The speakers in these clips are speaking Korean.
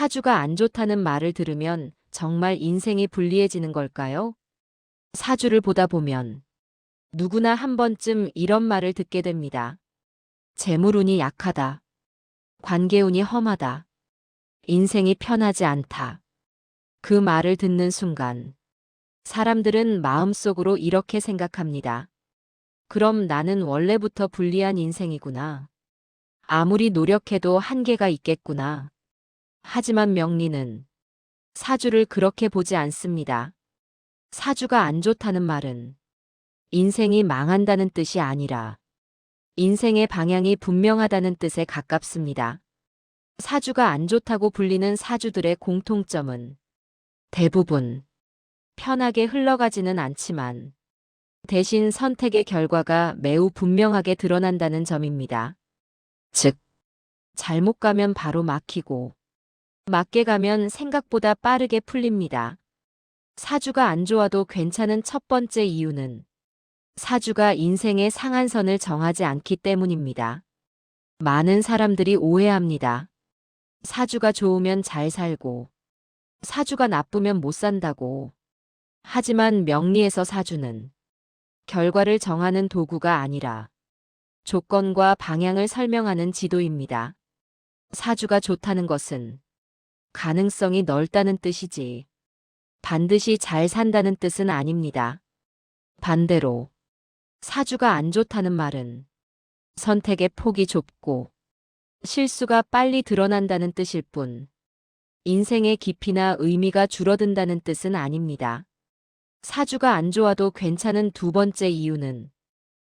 사주가 안 좋다는 말을 들으면 정말 인생이 불리해지는 걸까요? 사주를 보다 보면 누구나 한 번쯤 이런 말을 듣게 됩니다. 재물운이 약하다. 관계운이 험하다. 인생이 편하지 않다. 그 말을 듣는 순간 사람들은 마음속으로 이렇게 생각합니다. 그럼 나는 원래부터 불리한 인생이구나. 아무리 노력해도 한계가 있겠구나. 하지만 명리는 사주를 그렇게 보지 않습니다. 사주가 안 좋다는 말은 인생이 망한다는 뜻이 아니라 인생의 방향이 분명하다는 뜻에 가깝습니다. 사주가 안 좋다고 불리는 사주들의 공통점은 대부분 편하게 흘러가지는 않지만 대신 선택의 결과가 매우 분명하게 드러난다는 점입니다. 즉, 잘못 가면 바로 막히고 맞게 가면 생각보다 빠르게 풀립니다. 사주가 안 좋아도 괜찮은 첫 번째 이유는 사주가 인생의 상한선을 정하지 않기 때문입니다. 많은 사람들이 오해합니다. 사주가 좋으면 잘 살고 사주가 나쁘면 못 산다고. 하지만 명리에서 사주는 결과를 정하는 도구가 아니라 조건과 방향을 설명하는 지도입니다. 사주가 좋다는 것은 가능성이 넓다는 뜻이지 반드시 잘 산다는 뜻은 아닙니다. 반대로 사주가 안 좋다는 말은 선택의 폭이 좁고 실수가 빨리 드러난다는 뜻일 뿐 인생의 깊이나 의미가 줄어든다는 뜻은 아닙니다. 사주가 안 좋아도 괜찮은 두 번째 이유는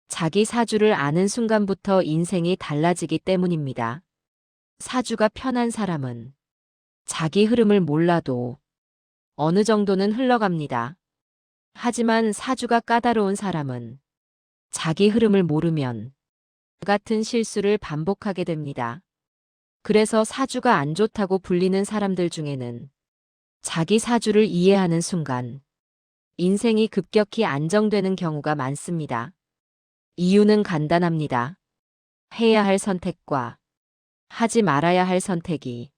자기 사주를 아는 순간부터 인생이 달라지기 때문입니다. 사주가 편한 사람은 자기 흐름을 몰라도 어느 정도는 흘러갑니다. 하지만 사주가 까다로운 사람은 자기 흐름을 모르면 같은 실수를 반복하게 됩니다. 그래서 사주가 안 좋다고 불리는 사람들 중에는 자기 사주를 이해하는 순간 인생이 급격히 안정되는 경우가 많습니다. 이유는 간단합니다. 해야 할 선택과 하지 말아야 할 선택이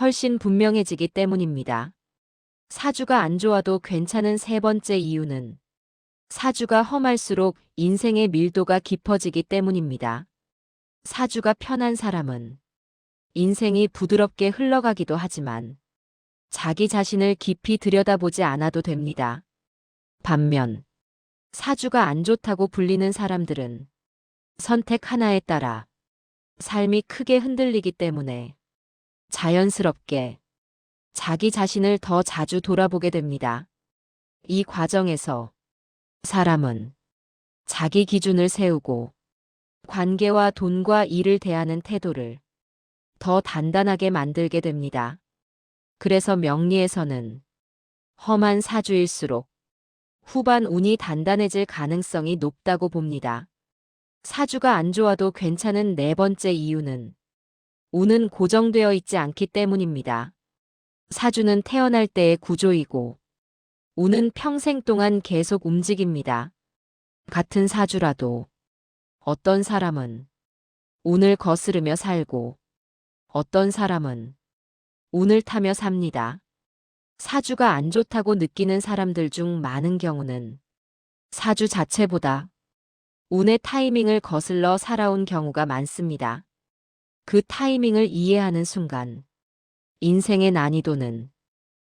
훨씬 분명해지기 때문입니다. 사주가 안 좋아도 괜찮은 세 번째 이유는 사주가 험할수록 인생의 밀도가 깊어지기 때문입니다. 사주가 편한 사람은 인생이 부드럽게 흘러가기도 하지만 자기 자신을 깊이 들여다보지 않아도 됩니다. 반면 사주가 안 좋다고 불리는 사람들은 선택 하나에 따라 삶이 크게 흔들리기 때문에 자연스럽게 자기 자신을 더 자주 돌아보게 됩니다. 이 과정에서 사람은 자기 기준을 세우고 관계와 돈과 일을 대하는 태도를 더 단단하게 만들게 됩니다. 그래서 명리에서는 험한 사주일수록 후반 운이 단단해질 가능성이 높다고 봅니다. 사주가 안 좋아도 괜찮은 네 번째 이유는 운은 고정되어 있지 않기 때문입니다. 사주는 태어날 때의 구조이고 운은 평생 동안 계속 움직입니다. 같은 사주라도 어떤 사람은 운을 거스르며 살고 어떤 사람은 운을 타며 삽니다. 사주가 안 좋다고 느끼는 사람들 중 많은 경우는 사주 자체보다 운의 타이밍을 거슬러 살아온 경우가 많습니다. 그 타이밍을 이해하는 순간 인생의 난이도는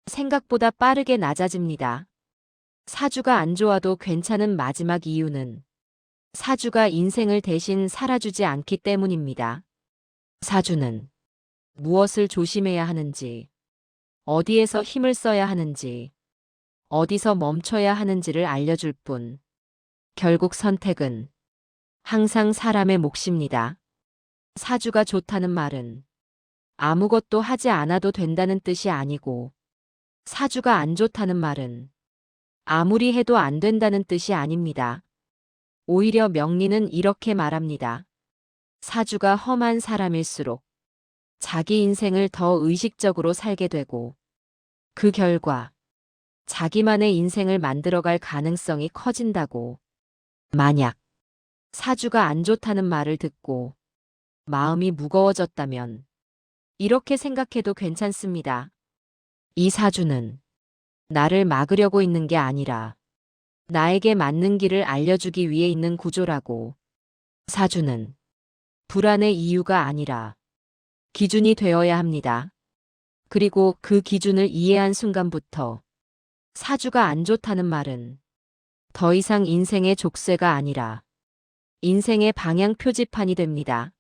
생각보다 빠르게 낮아집니다. 사주가 안 좋아도 괜찮은 마지막 이유는 사주가 인생을 대신 살아주지 않기 때문입니다. 사주는 무엇을 조심해야 하는지, 어디에서 힘을 써야 하는지, 어디서 멈춰야 하는지를 알려줄 뿐, 결국 선택은 항상 사람의 몫입니다. 사주가 좋다는 말은 아무것도 하지 않아도 된다는 뜻이 아니고 사주가 안 좋다는 말은 아무리 해도 안 된다는 뜻이 아닙니다. 오히려 명리는 이렇게 말합니다. 사주가 험한 사람일수록 자기 인생을 더 의식적으로 살게 되고 그 결과 자기만의 인생을 만들어갈 가능성이 커진다고. 만약 사주가 안 좋다는 말을 듣고 마음이 무거워졌다면 이렇게 생각해도 괜찮습니다. 이 사주는 나를 막으려고 있는 게 아니라 나에게 맞는 길을 알려주기 위해 있는 구조라고. 사주는 불안의 이유가 아니라 기준이 되어야 합니다. 그리고 그 기준을 이해한 순간부터 사주가 안 좋다는 말은 더 이상 인생의 족쇄가 아니라 인생의 방향 표지판이 됩니다.